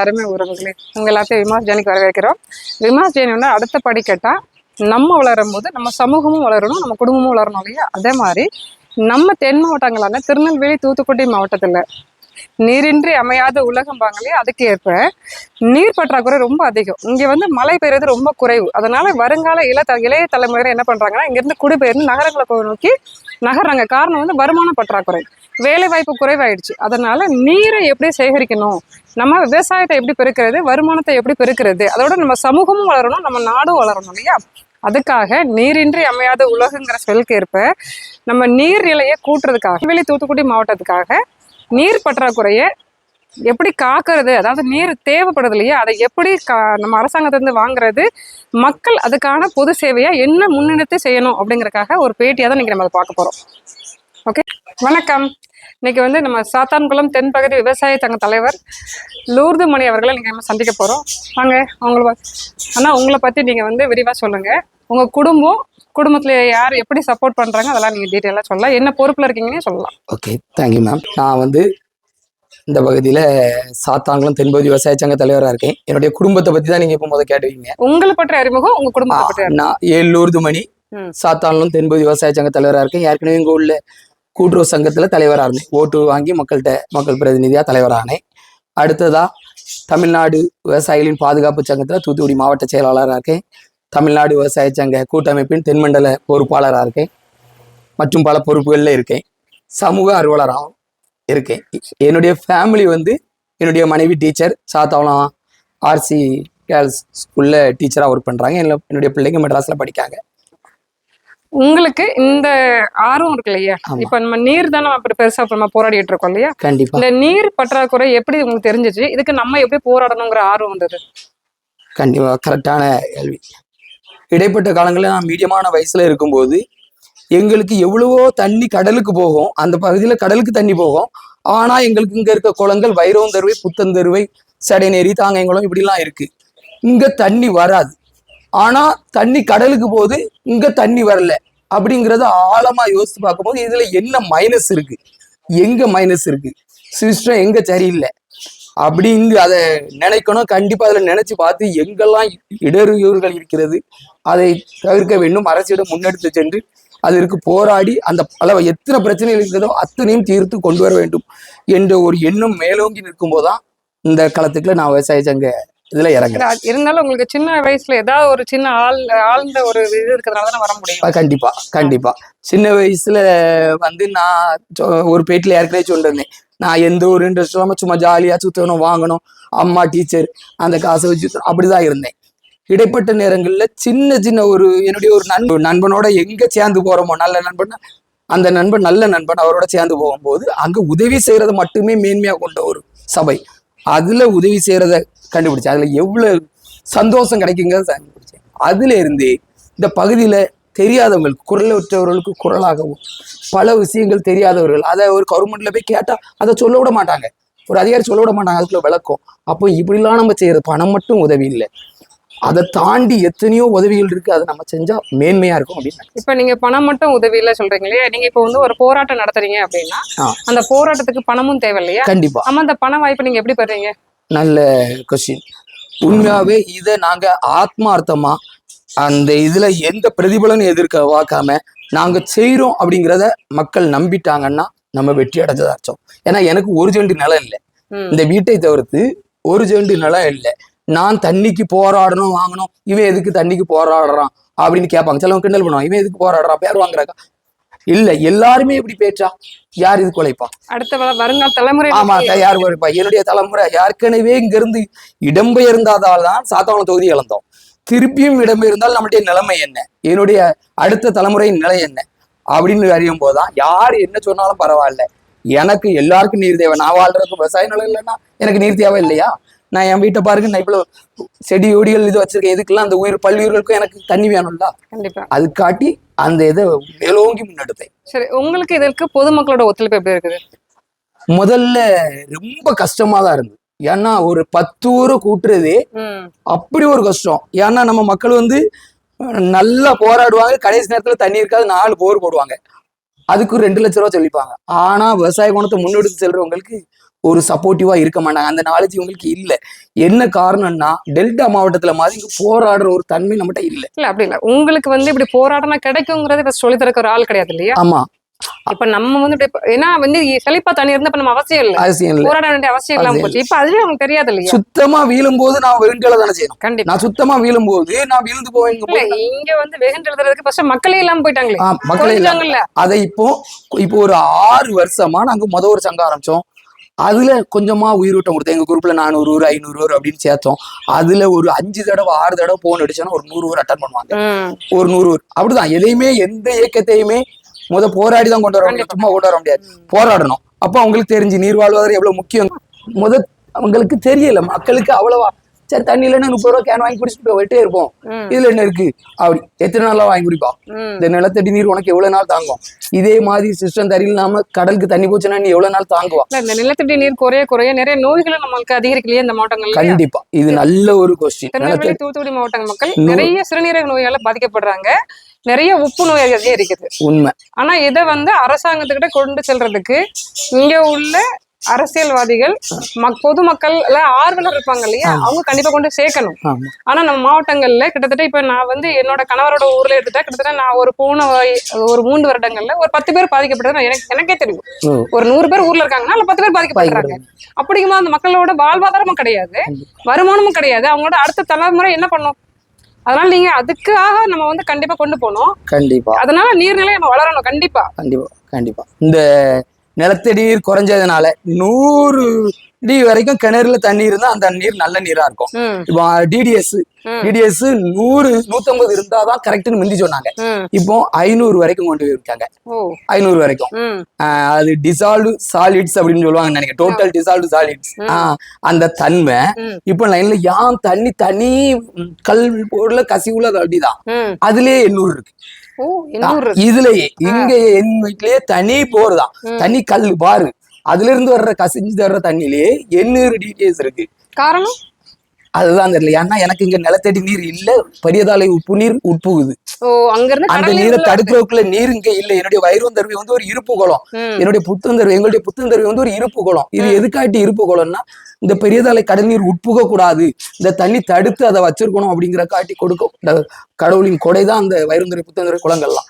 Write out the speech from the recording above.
அருமை உறவுகளே. உங்க எல்லாத்தையும் விமாஸ் ஜேனிக்கு வரவேற்கிறோம். விமாஸ் ஜேனியோட அடுத்த படி நம்ம வளரும் போது நம்ம சமூகமும் வளரணும் நம்ம குடும்பமும் வளரணும் இல்லையா? அதே மாதிரி நம்ம தென் மாவட்டங்களான திருநெல்வேலி தூத்துக்குடி மாவட்டத்துல நீரின்றி அமையாத உலகம் பாங்களே அதுக்கு ஏற்ப நீர் பற்றாக்குறை ரொம்ப அதிகம். இங்க வந்து மழை பெய்யறது ரொம்ப குறைவு. அதனால வருங்கால இள இளைய தலைமுறையினர் என்ன பண்றாங்கன்னா இங்க இருந்து குடிபெயர்ந்து நகரங்களை நோக்கி நகர்றாங்க. காரணம் வந்து வருமான பற்றாக்குறை. வேலை வாய்ப்பு குறைவாயிடுச்சு. அதனால நீரை எப்படி சேகரிக்கணும்? நம்ம விவசாயத்தை எப்படி பெருக்கிறது? வருமானத்தை எப்படி பெருக்கிறது? அதோட நம்ம சமூகமும் வளரணும் நம்ம நாடும் வளரணும் இல்லையா? அதுக்காக நீரின்றி அமையாத உலகங்கிற சொல்லுக்கு ஏற்ப நம்ம நீர்நிலையை கூட்டுறதுக்காக வெளி தூத்துக்குடி மாவட்டத்துக்காக நீர் பற்றாக்குறையை எப்படி காக்கிறது அதாவது நீர் தேவைப்படுது இல்லையா அதை எப்படி கா நம்ம அரசாங்கத்திலிருந்து வாங்குறது மக்கள் அதுக்கான பொது சேவையா என்ன முன்னெடுத்து செய்யணும் அப்படிங்கறக்காக ஒரு பேட்டியாக தான் இன்னைக்கு நம்ம அதை பார்க்க போறோம். ஓகே வணக்கம். இன்னைக்கு வந்து நம்ம சாத்தான்குளம் தென்பகுதி விவசாய சங்க தலைவர் லூர்து மணி அவர்களை நீங்க நம்ம சந்திக்க போறோம். வாங்க அவங்கள ப- அண்ணா உங்களை பத்தி நீங்க வந்து விரிவா சொல்லுங்க. உங்க குடும்பம் குடும்பத்துல யார் எப்படி சப்போர்ட் பண்றாங்க அதெல்லாம் நீங்க டீட்டெயிலாக சொல்லலாம். என்ன பொறுப்புல இருக்கீங்கன்னு சொல்லலாம். ஓகே தேங்க்யூ மேம் நான் வந்து இந்த பகுதியில் சாத்தாங்குளம் தென்பகுதி விவசாய சங்க தலைவராக இருக்கேன். என்னுடைய குடும்பத்தை பற்றி தான் நீங்கள் இப்போ முதல் கேட்டுவீங்க உங்களை பற்றி அறிமுகம் உங்க குடும்பத்தை பற்றி. நான் ஏழூர்து மணி. சாத்தாங்குளம் தென்பகுதி விவசாய சங்க தலைவராக இருக்கேன். ஏற்கனவே எங்கள் உள்ள கூட்டுறவு சங்கத்தில் தலைவராக இருந்தேன். ஓட்டு வாங்கி மக்கள்கிட்ட மக்கள் பிரதிநிதியாக தலைவரானேன் அடுத்ததா தமிழ்நாடு விவசாயிகளின் பாதுகாப்பு சங்கத்தில் தூத்துக்குடி மாவட்ட செயலாளராக இருக்கேன். தமிழ்நாடு விவசாய சங்க கூட்டமைப்பின் தென்மண்டல பொறுப்பாளராக இருக்கேன். மற்றும் பல பொறுப்புகளில் இருக்கேன். சமூக ஆர்வலராகவும் இருக்கேன். என்னுடைய ஃபேமிலி வந்து என்னுடைய மனைவி டீச்சர் சாத்தாவளம் ஆர்சி கேர்ள்ஸ் ஸ்கூலில் டீச்சராக ஒர்க் பண்ணுறாங்க என்னுடைய பிள்ளைங்க மெட்ராஸில் படிக்காங்க. உங்களுக்கு இந்த ஆர்வம் இருக்கு இல்லையா. இப்ப நம்ம நீர் தானே அப்படி பெருசா நம்ம போராடிட்டு இருக்கோம் இல்லையா? கண்டிப்பாக இந்த நீர் பற்றாக்குறை எப்படி உங்களுக்கு தெரிஞ்சிச்சு? இதுக்கு நம்ம எப்படி போராடணுங்கிற ஆர்வம் வந்தது? கண்டிப்பாக கரெக்டான கேள்வி. இடைப்பட்ட காலங்களில் நான் மீடியமான வயசில் இருக்கும்போது எங்களுக்கு எவ்வளவோ தண்ணி கடலுக்கு போகும். அந்த பகுதியில் கடலுக்கு தண்ணி போகும். ஆனால் எங்களுக்கு இங்கே இருக்க குளங்கள் வைரவந்தருவை புத்தந்தருவை சடைநேரி தாங்கைங்குளம் இப்படிலாம் இருக்கு. இங்கே தண்ணி வராது. ஆனால் தண்ணி கடலுக்கு போகுது இங்கே தண்ணி வரல. அப்படிங்கிறத ஆழமாக யோசித்து பார்க்கும்போது இதில் என்ன மைனஸ் இருக்கு? எங்கே மைனஸ் இருக்கு? சிஸ்டம் எங்கே சரியில்லை? அப்படிங்கு அதை நினைக்கணும். கண்டிப்பா அதுல நினைச்சு பார்த்து எங்கெல்லாம் இடர்வுகள் இருக்கிறது அதை தவிர்க்க வேண்டும். அரசிடம் முன்னெடுத்து சென்று அதற்கு போராடி அந்த பல எத்தனை பிரச்சனைகள் இருக்கிறதோ அத்தனையும் தீர்த்து கொண்டு வர வேண்டும் என்ற ஒரு எண்ணம் மேலோங்கி நிற்கும் போதுதான் இந்த களத்துக்குள்ள நான் விவசாய சங்க இதுல இறங்குறேன். இருந்தாலும் உங்களுக்கு சின்ன வயசுல ஏதாவது ஒரு சின்ன ஆள் ஆழ்ந்த ஒரு இது இருக்கிறதுனால தானே வர முடியும்? கண்டிப்பா கண்டிப்பா. சின்ன வயசுல வந்து நான் ஒரு பேட்டில் ஏற்கனவே சொல்லிருந்தேன் நான் எந்த ஒரு இன்ட்ரெஸ்ட் இல்லாமல் சும்மா ஜாலியாக சுற்றணும் வாங்கணும். அம்மா டீச்சர் அந்த காசை வச்சு அப்படிதான் இருந்தேன். இடைப்பட்ட நேரங்களில் சின்ன சின்ன ஒரு என்னுடைய ஒரு நண்பன் நண்பனோட எங்கே சேர்ந்து போகிறோமோ நல்ல நண்பன் அந்த நண்பன் நல்ல நண்பன் அவரோட சேர்ந்து போகும்போது அங்கே உதவி செய்கிறத மட்டுமே மேன்மையாக கொண்ட ஒரு சபை. அதில் உதவி செய்கிறத கண்டுபிடிச்சேன். அதில் எவ்வளோ சந்தோஷம் கிடைக்குங்கிறத கண்டுபிடிச்சேன். அதுலேருந்து இந்த பகுதியில் தெரியாதவங்களுக்கு குரலற்றவர்களுக்கு குரலாகவும் பல விஷயங்கள் தெரியாதவர்கள். அதை ஒரு கவர்மெண்ட்ல போய் கேட்டா அதை சொல்ல விட மாட்டாங்க. ஒரு அதிகாரி சொல்ல விட மாட்டாங்க அதுக்குள்ள விளக்கம். அப்போ இப்படிலாம் நம்ம செய்யறது பணம் மட்டும் உதவி இல்லை. அதை தாண்டி எத்தனையோ உதவிகள் இருக்கு அதை நம்ம செஞ்சா மேன்மையா இருக்கும் அப்படின்னு. இப்ப நீங்க பணம் மட்டும் உதவி இல்ல சொல்றீங்க இல்லையா? நீங்க இப்ப வந்து ஒரு போராட்டம் நடத்துறீங்க அப்படின்னா. அந்த போராட்டத்துக்கு பணமும் தேவை இல்லையா? கண்டிப்பா. ஆமா அந்த பண வாய்ப்பு நீங்க எப்படி பெறுறீங்க நல்ல கொஸ்டின் உண்மையாவே இதை நாங்க ஆத்மார்த்தமா அந்த இதுல எந்த பிரதிபலனும் எதிர்க்க வாக்காம நாங்க செய்றோம் அப்படிங்கிறத மக்கள் நம்பிட்டாங்கன்னா நம்ம வெற்றி அடைஞ்சதா அர்த்தம். ஏன்னா எனக்கு ஒரு செண்டு நிலம் இல்லை. இந்த வீட்டை தவிர்த்து ஒரு செண்டு நிலம் இல்லை. நான் தண்ணிக்கு போராடணும் வாங்கணும். இவன் எதுக்கு தண்ணிக்கு போராடுறான் அப்படின்னு கேட்பாங்க. சிலவங்க கிண்டல் பண்ணுவான் இவன் எதுக்கு போராடுறான்? பேர் வாங்குறாக்கா இல்ல எல்லாருமே இப்படி பேச்சா? யார் இதுக்கு உழைப்பா? அடுத்த வருங்கால தலைமுறை ஆமா யார் உழைப்பா? என்னுடைய தலைமுறை ஏற்கனவே இங்க இருந்து இடம்பெயர்ந்தாதால் தான் சாத்தாவளம் தொகுதி இழந்தோம். திருப்பியும் இடம்பெயர்ந்தால் நம்மளுடைய நிலைமை என்ன? என்னுடைய அடுத்த தலைமுறையின் நிலை என்ன? அப்படின்னு அறியும் போதுதான் யார் என்ன சொன்னாலும் பரவாயில்ல. எனக்கு எல்லாருக்கும் நீர் தேவை. நான் வாழ்றதுக்கு விவசாய நிலம் இல்லைன்னா எனக்கு நீர் தேவை இல்லையா? நான் என் வீட்டை பாருங்க நான் இவ்வளவு செடி கொடிகள் இது வச்சிருக்கேன். இதுக்கெல்லாம் அந்த உயிர் பல்லுயிர்களுக்கும் எனக்கு தண்ணி வேணும்ல? கண்டிப்பா. அது காட்டி அந்த இதை மேலோங்கி முன்னெடுத்தேன். சரி உங்களுக்கு இதற்கு பொதுமக்களோட ஒத்துழைப்பு எப்படி இருக்குது? முதல்ல ரொம்ப கஷ்டமா தான் இருந்தது. ஏன்னா ஒரு பத்து ஊரை கூட்டுறதே அப்படி ஒரு கஷ்டம். ஏன்னா நம்ம மக்கள் வந்து நல்லா போராடுவாங்க. கடைசி நேரத்துல தண்ணி இருக்காது நாலு போர் போடுவாங்க. அதுக்கு ஒரு ரெண்டு லட்ச ரூபா சொல்லிப்பாங்க. ஆனா விவசாய குணத்தை முன்னெடுத்து செல்றவங்களுக்கு ஒரு சப்போர்ட்டிவா இருக்க மாட்டாங்க. அந்த நாலேஜ் இவங்களுக்கு இல்ல. என்ன காரணம்னா டெல்டா மாவட்டத்துல மாதிரி இங்க போராடுற ஒரு தன்மை நம்மகிட்ட இல்ல. இல்ல அப்படி இல்ல. உங்களுக்கு வந்து இப்படி போராடினா கிடைக்குங்கிறது சொல்லி தரக்க ஒரு ஆள் கிடையாது இல்லையா? ஆமா. இப்ப நம்ம வந்து ஏன்னா வந்து செழிப்பா தண்ணி இருந்தா நம்ம அவசியம் இல்ல. அவசியம் இல்ல. போராட வேண்டிய அவசியம் இல்லாம போச்சு. இப்ப அதுவே அவங்களுக்கு தெரியாது இல்லையா? சுத்தமா வீழும் போது நான் வெறுங்கல தானே செய்யணும். கண்டிப்பா. நான் சுத்தமா வீழும் போது நான் வீழ்ந்து போவேன் இங்க வந்து வெகுண்டு எழுதுறதுக்கு ஃபர்ஸ்ட் மக்களே இல்லாம போயிட்டாங்களே. மக்களே இல்ல அதை இப்போ இப்போ ஒரு ஆறு வருஷமா நாங்க முத ஒரு சங்கம் ஆரம்பிச்சோம். அதுல கொஞ்சமா உயிரோட்டம் கொடுத்தோம் எங்க குரூப்ல நானூறு ஊர் ஐநூறு ஊர் அப்படின்னு சேர்த்தோம். அதுல ஒரு அஞ்சு தடவை ஆறு தடவை போன் அடிச்சோன்னா ஒரு நூறு ஊர் அட்டன் பண்ணுவாங்க. ஒரு நூறு ஊர் அப்படிதான். எதையுமே எந்த இயக்கத்தையுமே முத போராடி தான் கொண்டு வர முடியும். சும்மா கொண்டு வர முடியாது. போராடணும். அப்ப அவங்களுக்கு தெரிஞ்சு நீர் வாழ்வாதாரம் எவ்வளவு முக்கியம்? முத அவங்களுக்கு தெரியல. மக்களுக்கு அவ்வளவா சரி தண்ணி இல்லைன்னா முப்பது ரூபா கேன் வாங்கி குடிச்சிட்டு போயிட்டே இருப்போம். இதுல என்ன இருக்கு? அப்படி எத்தனை நாளா வாங்கி குடிப்பா ம். இந்த நிலத்தடி நீர் உனக்கு எவ்வளவு நாள் தாங்கும்? இதே மாதிரி சிஸ்டம் தரியில்லாம கடலுக்கு தண்ணி போச்சுன்னா நீ எவ்வளவு நாள் தாங்குவா? இந்த நிலத்தடி நீர் குறைய குறைய நிறைய நோய்களும் நம்மளுக்கு அதிகரிக்கலையே இந்த மாவட்டங்கள்ல. கண்டிப்பா. இது நல்ல ஒரு கொஸ்டின் தூத்துக்குடி மாவட்ட மக்கள் நூறு- நிறைய சிறுநீரக நோயால பாதிக்கப்படுறாங்க. நிறைய உப்பு நோய் அதிகம் இருக்குது. உண்மை. ஆனா இதை வந்து அரசாங்கத்துக்கிட்ட கொண்டு செல்றதுக்கு இங்க உள்ள அரசியல்வாதிகள் மக் பொதுமக்கள் ஆர்வலர் இருப்பாங்க இல்லையா? அவங்க கண்டிப்பா கொண்டு சேர்க்கணும். ஆனா நம்ம மாவட்டங்கள்ல கிட்டத்தட்ட இப்ப நான் வந்து என்னோட கணவரோட ஊர்ல எடுத்துட்டா கிட்டத்தட்ட நான் ஒரு போன ஒரு மூன்று வருடங்கள்ல ஒரு பத்து பேர் பாதிக்கப்பட்டது எனக்கு எனக்கே தெரியும். ஒரு நூறு பேர் ஊர்ல இருக்காங்கன்னா அதுல பத்து பேர் பாதிக்கப்படுறாங்க. அப்படிங்கும்போது அந்த மக்களோட வாழ்வாதாரமும் கிடையாது. வருமானமும் கிடையாது. அவங்களோட அடுத்த தலைமுறை என்ன பண்ணும்? அதனால நீங்க அதுக்காக நம்ம வந்து கண்டிப்பா கொண்டு போகணும். கண்டிப்பா. அதனால நீர்நிலை நம்ம வளரணும் கண்டிப்பா. கண்டிப்பா கண்டிப்பா. இந்த நிலத்தடி நீர் குறைஞ்சதுனால நூறு அடி வரைக்கும் கிணறுல தண்ணி இருந்தா அந்த நீர் நல்ல நீரா இருக்கும். இப்போ டிடிஎஸ். டிடிஎஸ் நூறு நூத்தம்பது இருந்தாதான் கரெக்ட்னு முந்தி சொன்னாங்க. இப்போ ஐநூறு வரைக்கும் கொண்டு போயிருக்காங்க. ஐநூறு வரைக்கும். அது டிசால்டு சாலிட்ஸ் அப்படின்னு சொல்லுவாங்க நினைக்கிறேன். டோட்டல் டிசால்டு சாலிட்ஸ் அந்த தன்மை. இப்போ லைன்ல யான் தண்ணி தனி கல் பொருள கசிவுல அப்படிதான். அதுலயே எண்ணூறு இருக்கு. இதுலயே இங்க என் வீட்லயே தனி போர்தான் ம். தனி கல் பாரு. அதுல இருந்து வர்ற கசிஞ்சு வர்ற தண்ணிலேயே எண்ணூறு டீட்டெயில்ஸ் இருக்கு. காரணம்? அதுதான் தெரியல. ஏன்னா எனக்கு இங்க நிலத்தடி நீர் இல்ல பெரியதாலை உப்பு நீர் உட்புகுது. அந்த நீரை தடுக்கிறதுக்குள்ள நீர் இங்க இல்ல. என்னுடைய வயிறுந்தருவி வந்து ஒரு இருப்பு குளம். என்னுடைய புத்தந்தருவி எங்களுடைய புத்தந்தருவி வந்து ஒரு இருப்பு குளம். இது எதுக்காட்டி இருப்பு குளம்னா இந்த பெரியதாலை கடல் நீர் உட்புக கூடாது. இந்த தண்ணி தடுத்து அதை வச்சிருக்கணும் அப்படிங்கிற காட்டி கொடுக்க கடவுளின் கொடைதான் அந்த வயிறுந்தருவி புத்தந்தருவி குளங்கள்லாம்.